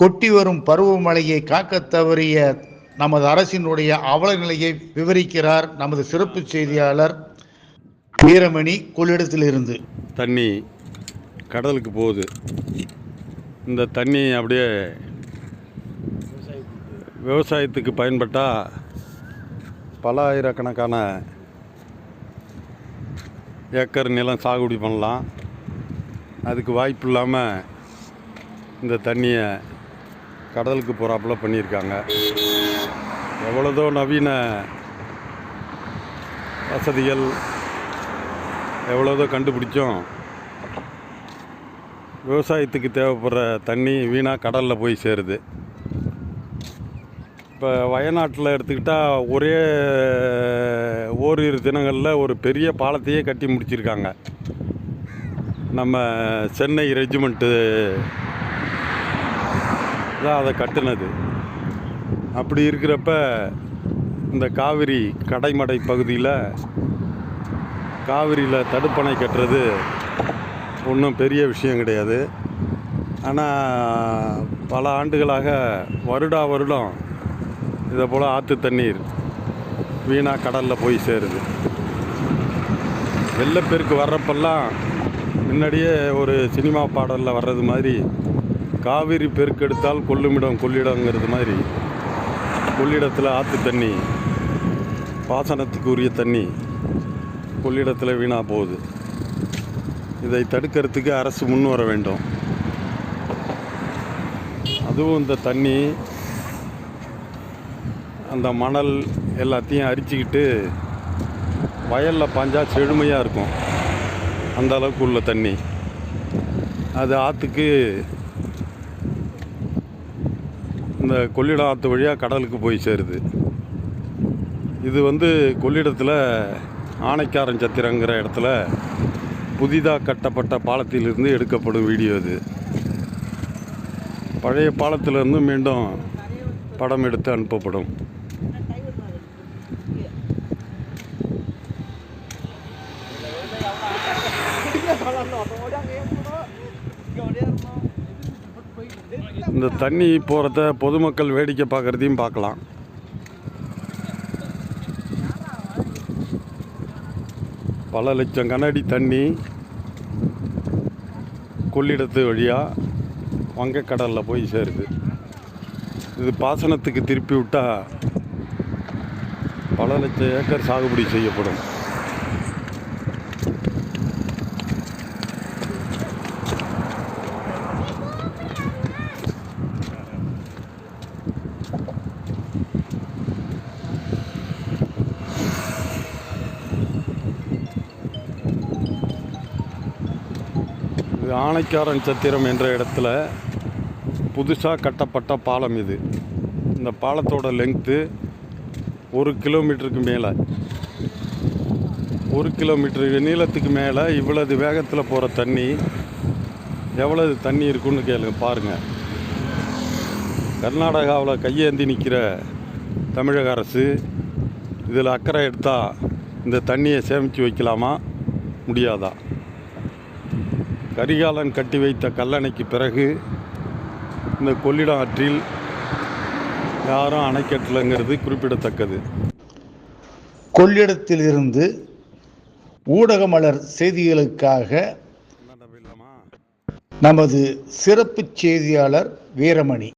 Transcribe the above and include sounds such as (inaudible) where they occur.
கொட்டி வரும் பருவமழையை காக்க தவறிய நமது அரசினுடைய அவல நிலையை விவரிக்கிறார் நமது சிறப்பு செய்தியாளர் வீரமணி கொள்ளிடத்திலிருந்து. தண்ணி கடலுக்கு போகுது. இந்த தண்ணி அப்படியே விவசாயத்துக்கு பயன்பட்டால் பல ஆயிரக்கணக்கான ஏக்கர் நிலம் சாகுபடி பண்ணலாம். அதுக்கு வாய்ப்பு இல்லாமல் இந்த தண்ணியை கடலுக்கு போகிறாப்புல பண்ணியிருக்காங்க. எவ்வளோதோ நவீன வசதிகள் எவ்வளோதோ கண்டுபிடிச்சோம். விவசாயத்துக்கு தேவைப்படுற தண்ணி வீணாக கடலில் போய் சேருது. இப்போ வயநாட்டில் எடுத்துக்கிட்டால் ஒரே ஓரிரு தினங்களில் ஒரு பெரிய பாலத்தையே கட்டி முடிச்சிருக்காங்க. நம்ம சென்னை ரெஜிமெண்ட்டு தான் அதை கட்டினது. அப்படி இருக்கிறப்ப இந்த காவிரி கடைமடை பகுதியில் காவிரியில் தடுப்பணை கட்டுறது ஒன்றும் பெரிய விஷயம் கிடையாது. ஆனால் பல ஆண்டுகளாக வருடா வருடம் இதை போல் ஆற்று தண்ணீர் வீணாக கடலில் போய் சேருது. வெள்ளப்பெருக்கு வர்றப்பெல்லாம் முன்னாடியே ஒரு சினிமா பாடலில் வர்றது மாதிரி காவிரி பெருக்கெடுத்தால் கொள்ளுமிடம் கொள்ளிடங்கிறது மாதிரி. கொள்ளிடத்தில் ஆற்று தண்ணி பாசனத்துக்கு உரிய தண்ணி கொள்ளிடத்தில் வீணாக போகுது. இதை தடுக்கிறதுக்கு அரசு முன் வர வேண்டும். அதுவும் இந்த தண்ணி அந்த மணல் எல்லாத்தையும் அரிச்சுக்கிட்டு வயலில் பாஞ்சா செழுமையாக இருக்கும். அந்த அளவுக்கு உள்ள தண்ணி. அது ஆற்றுக்கு இந்த கொள்ளிட ஆற்று வழியாக கடலுக்கு போய் சேருது. இது வந்து கொள்ளிடத்தில் ஆனைக்காரன் சத்திரங்கிற இடத்துல புதிதாக கட்டப்பட்ட பாலத்திலிருந்து எடுக்கப்படும் வீடியோ இது. பழைய பாலத்திலிருந்து மீண்டும் படம் எடுத்து அனுப்பப்படும். (laughs) இந்த தண்ணி போகிறத பொதுமக்கள் வேடிக்கை பார்க்குறதையும் பார்க்கலாம். பல லட்சம் கனடி தண்ணி கொள்ளிடத்து வழியாக வங்கக்கடலில் போய் சேருது. இது பாசனத்துக்கு திருப்பி விட்டால் பல லட்சம் ஏக்கர் சாகுபடி செய்யப்படும். இது ஆனைக்காரன் சத்திரம் என்ற இடத்துல புதுசாக கட்டப்பட்ட பாலம் இது. இந்த பாலத்தோட லெங்க்த்து ஒரு கிலோமீட்டருக்கு மேலே. ஒரு கிலோமீட்டருக்கு நீளத்துக்கு மேலே இவ்வளவு வேகத்தில் போகிற தண்ணி எவ்வளவு தண்ணி இருக்குன்னு கேளுங்க பாருங்கள் கர்நாடகாவில் கையேந்தி நிற்கிற தமிழக அரசு இதில் அக்கறை எடுத்தால் இந்த தண்ணியை சேமித்து வைக்கலாமா? முடியாதா? கரிகாலன் கட்டி வைத்த கல்லணைக்கு பிறகு இந்த கொள்ளிடம் ஆற்றில் யாரும் அணை கட்டலைங்கிறது குறிப்பிடத்தக்கது கொள்ளிடத்திலிருந்து ஊடகமலர் செய்திகளுக்காக நமது சிறப்பு செய்தியாளர் வீரமணி.